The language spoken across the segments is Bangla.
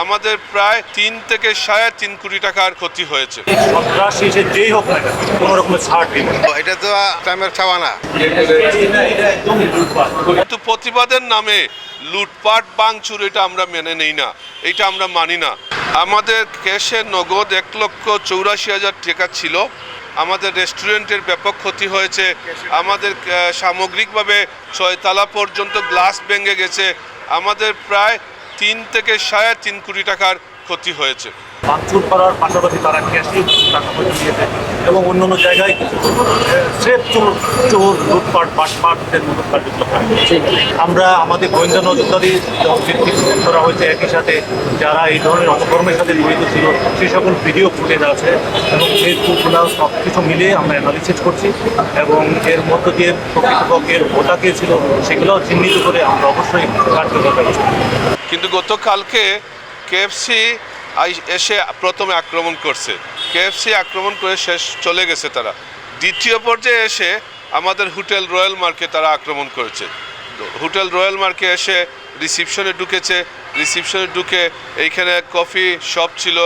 আমাদের প্রায় তিন থেকে সাড়ে তিন কোটি টাকার ক্ষতি হয়েছে। সন্ত্রাসী সে যেই হোক না কোনো রকমের ছাড় দিব এটা তো টাইমের চাওয়া না। কিন্তু প্রতিবাদের নামে লুটপাট বাংচুর এটা আমরা মেনে নেই না। এটা আমরা মানি না। আমাদের ক্যাশে নগদ এক লক্ষ চৌরাশি হাজার টাকা ছিল। আমাদের রেস্টুরেন্টের ব্যাপক ক্ষতি হয়েছে। আমাদের সামগ্রিকভাবে ছয়তলা পর্যন্ত গ্লাস ভেঙে গেছে। আমাদের প্রায় তিন থেকে সাড়ে তিন কোটি টাকার ক্ষতি হয়েছে। ভাঙচুর করার পাশাপাশি তারা ক্যাশে টাকা পয়সা দিয়েছে এবং অন্য অন্য জায়গায় চোর চোর, লুটপাট বাটপাটদের মতো কার্যক্রম। আমরা আমাদের গোয়েন্দা নজরদারি করা হয়েছে একই সাথে যারা এই ধরনের অপকর্মের সাথে জড়িত ছিল সেই সকল ভিডিও ফুটেজ আছে এবং ফেসবুকগুলো সব কিছু মিলিয়ে আমরা অ্যানালিসিস করছি এবং এর মধ্য দিয়ে প্রকৃতপক্ষের ভোটা কে ছিল সেগুলোও চিহ্নিত করে আমরা অবশ্যই কার্যকর ব্যবস্থা কিন্তু গতকালকে কেএফসি এসে প্রথমে আক্রমণ করছে। কেএফসি আক্রমণ করে শেষ চলে গেছে তারা। দ্বিতীয় পর্যায়ে এসে আমাদের হোটেল রয়্যাল মার্কে তারা আক্রমণ করেছে। হোটেল রয়্যাল মার্কে এসে রিসিপশনে ঢুকেছে। রিসিপশনে ঢুকে এইখানে কফি শপ ছিল,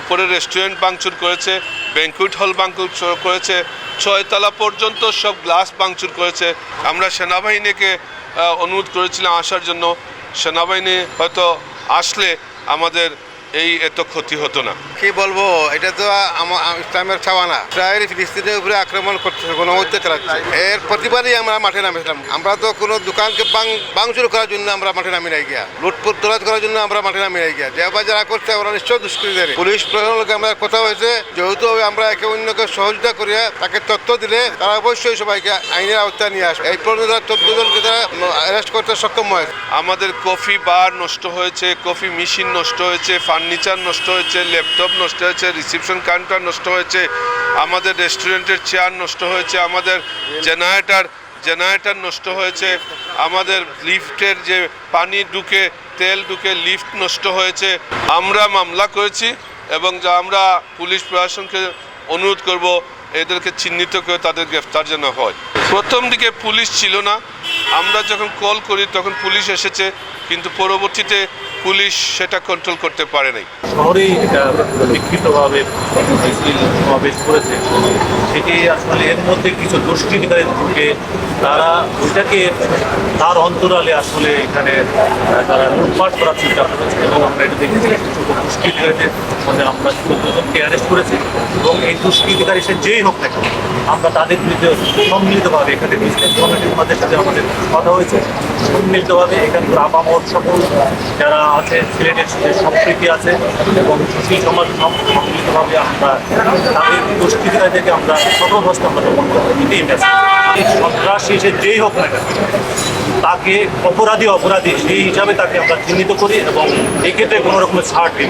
উপরে রেস্টুরেন্ট বাংচুর করেছে ব্যাঙ্কুইট হল বাংচুর করেছে, ছয়তলা পর্যন্ত সব গ্লাস বাংচুর করেছে। আমরা সেনাবাহিনীকে অনুরোধ করেছিলাম আসার জন্য। সেনাবাহিনী হয়তো আসলে আমাদের এই এত ক্ষতি হতো না। কি বলব এটা তো ইসলামের চাওয়া না ইসরায়েল ফিলিস্তিনের উপরে আক্রমণ করছে কোনো মধ্যে চালাচ্ছে এর প্রতিবারই আমরা মাঠে নামেছিলাম আমরা তো কোনো দোকানকে বাংচুর করার জন্য আমরা মাঠে নামি নাই গিয়া। লুটপুট তোলাজ করার জন্য আমরা মাঠে নামি নাই গিয়া। যে যারা করছে ওরা নিশ্চয় দুষ্কৃতিকারী পুলিশ প্রশাসনের লগে আমরা কথা হয়েছে যেহেতু আমরা একে অন্যকে সহযোগিতা করিয়া তাকে তথ্য দিলে তারা অবশ্যই সবাইকে আইনের আওতায় নিয়ে আসবে। এই পর্যন্ত তারা চোদ্দ জনকে তারা অ্যারেস্ট করতে সক্ষম হয়েছে। আমাদের কফি বার নষ্ট হয়েছে কফি মেশিন নষ্ট হয়েছে ফার্নিচার নষ্ট হয়েছে, ল্যাপটপ নষ্ট হয়েছে, রিসিপশন কাউন্টার নষ্ট হয়েছে, আমাদের রেস্টুরেন্টের চেয়ার নষ্ট হয়েছে, আমাদের জেনারেটার জেনারেটার নষ্ট হয়েছে, আমাদের লিফটের যে পানি ঢুকে, তেল ঢুকে, লিফট নষ্ট হয়েছে। আমরা মামলা করেছি এবং আমরা পুলিশ প্রশাসনকে অনুরোধ করব এদেরকে চিহ্নিত করে তাদের গ্রেফতার যেন হয়। প্রথম দিকে পুলিশ ছিল না। আমরা যখন কল করি, তখন পুলিশ এসেছে, কিন্তু পরবর্তীতে পুলিশ সেটা কন্ট্রোল করতে পারে নাই। শহরেই এটা বিক্ষিপ্তভাবে সমাবেশ করেছে। সেটি আসলে এর মধ্যে কিছু দুষ্কৃতিকারী ঢুকে, তারা ওইটাকে তার অন্তরালে আসলে এখানে তারা লুটপাট করার চিন্তা করেছে। এবং আমরা এটা দেখেছি দুষ্কৃতিকারীদের মধ্যে আমরা অ্যারেস্ট করেছি এবং এই দুষ্কৃতিকারী সে যেই হোক না কেন, আমরা তাদের বিরুদ্ধে সম্মিলিতভাবে এখানে বিজনেস কমিটির সাথে আমাদের কথা হয়েছে সম্মিলিতভাবে এখানকার আপামর সকল যারা আছে সিলেটের সম্প্রীতি আছে এবং সুশীল সমাজ সম- সম্মিলিতভাবে আমরা তাদের দুষ্কৃতিকারীদেরকে আমরা সর্বভস্ত আমরা দমন করব এটাই। এই সন্ত্রাসী সে যেই হোক না কেন তাকে অপরাধী অপরাধী সেই হিসাবে তাকে আমরা চিহ্নিত করি এবং এক্ষেত্রে কোনো রকমের ছাড় দিই।